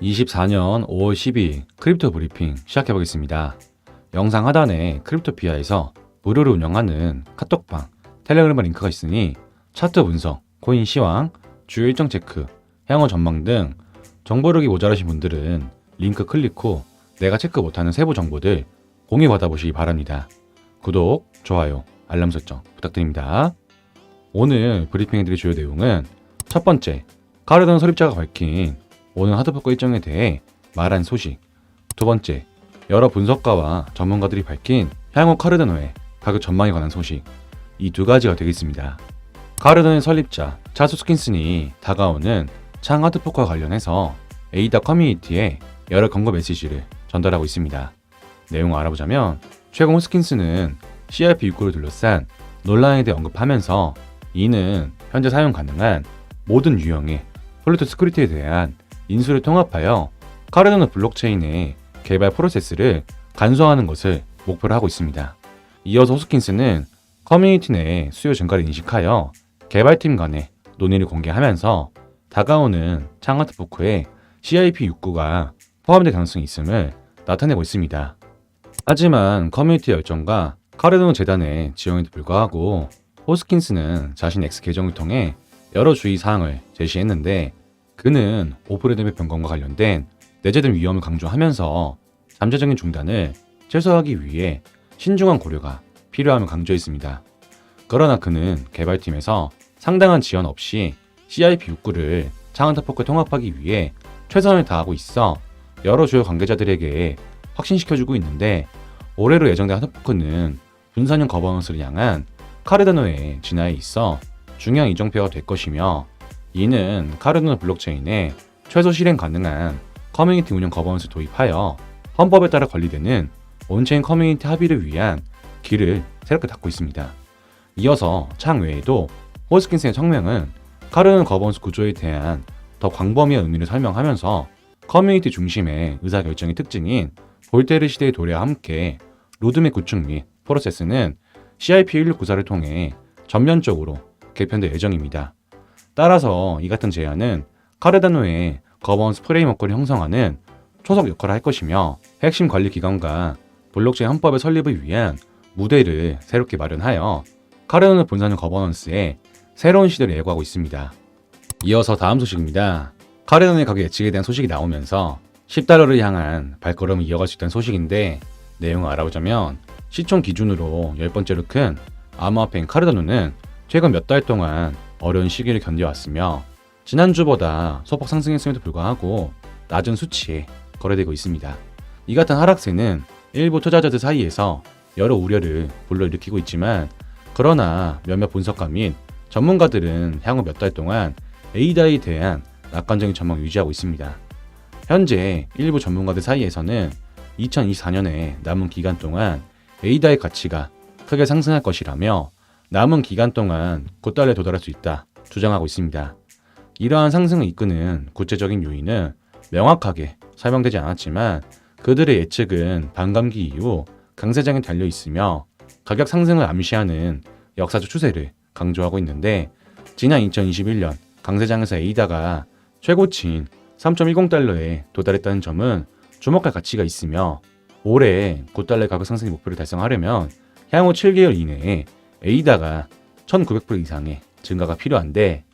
24년 5월 12일 크립토 브리핑 시작해 보겠습니다. 영상 하단에 크립토피아에서 무료로 운영하는 카톡방, 텔레그램 링크가 있으니 차트 분석, 코인 시황, 주요 일정 체크, 향후 전망 등 정보력이 모자라신 분들은 링크 클릭 후 내가 체크 못하는 세부 정보들 공유 받아보시기 바랍니다. 구독, 좋아요, 알람 설정 부탁드립니다. 오늘 브리핑해드릴 주요 내용은 첫 번째, 카르던 설립자가 밝힌 오늘 하드포커 일정에 대해 말한 소식. 두 번째, 여러 분석가와 전문가들이 밝힌 향후 카르다노의 가격 전망에 관한 소식. 이 두 가지가 되겠습니다. 카르다노의 설립자 차수 스킨슨이 다가오는 창 하드포커와 관련해서 에이다 커뮤니티에 여러 경고 메시지를 전달하고 있습니다. 내용을 알아보자면 최근 호스킨스는 CRP 6구를 둘러싼 논란에 대해 언급하면서 이는 현재 사용 가능한 모든 유형의 폴리토 스크리트에 대한 인수를 통합하여 카르다노 블록체인의 개발 프로세스를 간소화하는 것을 목표로 하고 있습니다. 이어서 호스킨스는 커뮤니티 내 수요 증가를 인식하여 개발팀 간의 논의를 공개하면서 다가오는 창하트 포크에 CIP69가 포함될 가능성이 있음을 나타내고 있습니다. 하지만 커뮤니티 열정과 카르다노 재단의 지원에도 불구하고 호스킨스는 자신 X 계정을 통해 여러 주의 사항을 제시했는데 그는 오프레드의 변경과 관련된 내재된 위험을 강조하면서 잠재적인 중단을 최소화하기 위해 신중한 고려가 필요함을 강조했습니다. 그러나 그는 개발팀에서 상당한 지원 없이 CIP69를 창한타포크에 통합하기 위해 최선을 다하고 있어 여러 주요 관계자들에게 확신시켜주고 있는데 올해로 예정된 하드포크는 분산형 거버넌스를 향한 카르다노의 진화에 있어 중요한 이정표가 될 것이며 이는 카르다노 블록체인에 최소 실행 가능한 커뮤니티 운영 거버넌스 도입하여 헌법에 따라 관리되는 온체인 커뮤니티 합의를 위한 길을 새롭게 닫고 있습니다. 이어서 창 외에도 호스킨스의 청명은 카르다노 거버넌스 구조에 대한 더 광범위한 의미를 설명하면서 커뮤니티 중심의 의사결정의 특징인 볼테르 시대의 도래와 함께 로드맵 구축 및 프로세스는 CIP1694를 통해 전면적으로 개편될 예정입니다. 따라서 이 같은 제안은 카르다노의 거버넌스 프레임워크를 형성하는 초석 역할을 할 것이며 핵심 관리 기관과 블록체인 헌법의 설립을 위한 무대를 새롭게 마련하여 카르다노 분산형 거버넌스에 새로운 시대를 예고하고 있습니다. 이어서 다음 소식입니다. 카르다노의 가격 예측에 대한 소식이 나오면서 10달러를 향한 발걸음을 이어갈 수 있다는 소식인데 내용을 알아보자면 시총 기준으로 10번째로 큰 암호화폐인 카르다노는 최근 몇 달 동안 어려운 시기를 견뎌왔으며 지난주보다 소폭 상승했음에도 불구하고 낮은 수치에 거래되고 있습니다. 이 같은 하락세는 일부 투자자들 사이에서 여러 우려를 불러일으키고 있지만 그러나 몇몇 분석가 및 전문가들은 향후 몇 달 동안 에이다에 대한 낙관적인 전망을 유지하고 있습니다. 현재 일부 전문가들 사이에서는 2024년에 남은 기간 동안 에이다의 가치가 크게 상승할 것이라며 남은 기간 동안 9달러에 도달할 수 있다 주장하고 있습니다. 이러한 상승을 이끄는 구체적인 요인은 명확하게 설명되지 않았지만 그들의 예측은 반감기 이후 강세장에 달려 있으며 가격 상승을 암시하는 역사적 추세를 강조하고 있는데 지난 2021년 강세장에서 에이다가 최고치인 3.10달러에 도달했다는 점은 주목할 가치가 있으며 올해 9달러 가격 상승 목표를 달성하려면 향후 7개월 이내에 에이다가 1900% 이상의 증가가 필요한데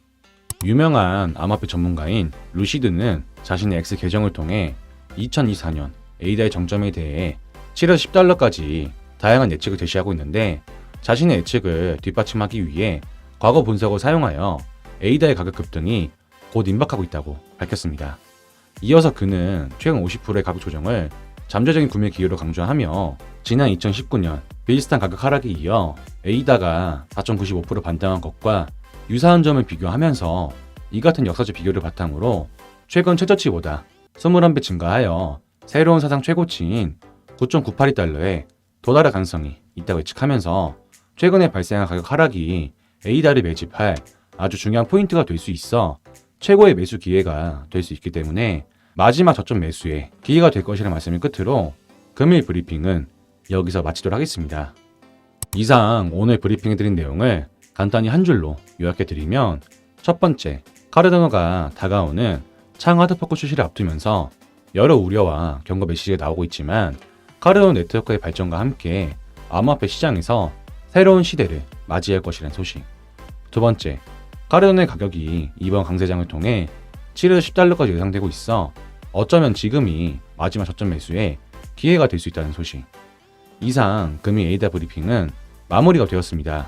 유명한 암호화폐 전문가인 루시드는 자신의 X 계정을 통해 2024년 에이다의 정점에 대해 7에서 10달러까지 다양한 예측을 제시하고 있는데 자신의 예측을 뒷받침하기 위해 과거 분석을 사용하여 에이다의 가격 급등이 곧 임박하고 있다고 밝혔습니다. 이어서 그는 최근 50%의 가격 조정을 잠재적인 구매 기회로 강조하며 지난 2019년 비슷한 가격 하락에 이어 에이다가 4.95% 반등한 것과 유사한 점을 비교하면서 이 같은 역사적 비교를 바탕으로 최근 최저치보다 21배 증가하여 새로운 사상 최고치인 9.982달러에 도달할 가능성이 있다고 예측하면서 최근에 발생한 가격 하락이 에이다를 매집할 아주 중요한 포인트가 될 수 있어 최고의 매수 기회가 될 수 있기 때문에 마지막 저점 매수의 기회가 될 것이라는 말씀을 끝으로 금일 브리핑은 여기서 마치도록 하겠습니다. 이상 오늘 브리핑해드린 내용을 간단히 한 줄로 요약해드리면 첫 번째, 카르다노가 다가오는 창 하드포크 출시를 앞두면서 여러 우려와 경고 메시지가 나오고 있지만 카르노 네트워크의 발전과 함께 암호화폐 시장에서 새로운 시대를 맞이할 것이라는 소식. 두 번째, 카르노의 가격이 이번 강세장을 통해 7에서 10달러까지 예상되고 있어 어쩌면 지금이 마지막 저점 매수에 기회가 될 수 있다는 소식. 이상 금일 에이다 브리핑은 마무리가 되었습니다.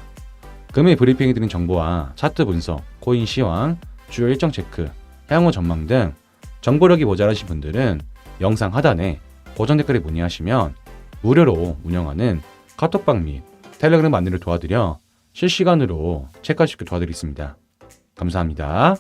금일 브리핑이 드린 정보와 차트 분석, 코인 시황, 주요 일정 체크, 향후 전망 등 정보력이 모자라신 분들은 영상 하단에 고정 댓글에 문의하시면 무료로 운영하는 카톡방 및 텔레그램 안내를 도와드려 실시간으로 체크할 수 도와드리겠습니다. 감사합니다.